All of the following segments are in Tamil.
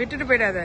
விட்டுட்டு போயிடாத.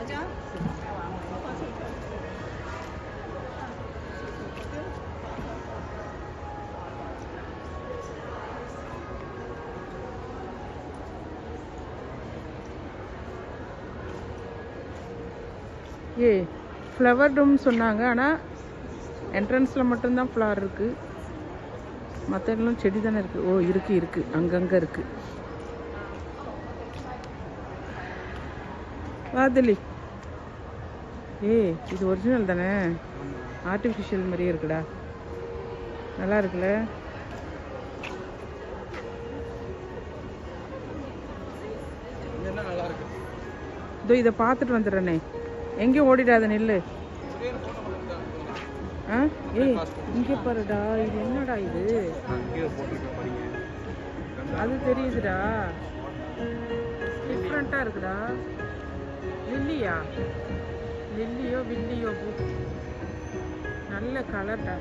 ஏ ஃப்ளவர் ரூம் சொன்னாங்க ஆனால் என்ட்ரன்ஸில் மட்டும்தான் ஃப்ளவர் இருக்குது மற்ற எல்லாம் செடி தானே இருக்குது ஓ இருக்குது இருக்குது அங்கங்கே இருக்குது வாதலி. ஏய் இது ஒரிஜினல் தானே? ஆர்டிஃபிஷியல் மாதிரியே இருக்குடா. நல்லா இருக்குல்ல? இதோ இதை பார்த்துட்டு வந்துடுறேனே. எங்கேயும் ஓடிடாத நெல்லு. ஆ? ஏய் இங்கே பாருடா இது என்னடா இது? அது தெரியுதுடா. டிஃப்ரெண்ட்டாக இருக்குடா. லில்லியா லில்லியோ வில்லியோ பூ நல்ல கலர்டா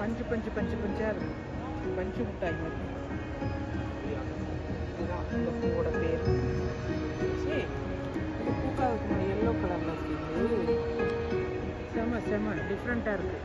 பஞ்சு பஞ்சு பஞ்சு பஞ்சா இருக்கு பஞ்சு மிட்டாய் மாதிரி இதுதான் இந்த பூவோட பேர் சரி இது பூக்காவுக்கு எல்லோ கலர்ல இருக்குது செம செம டிஃப்ரெண்ட்டாக இருக்கு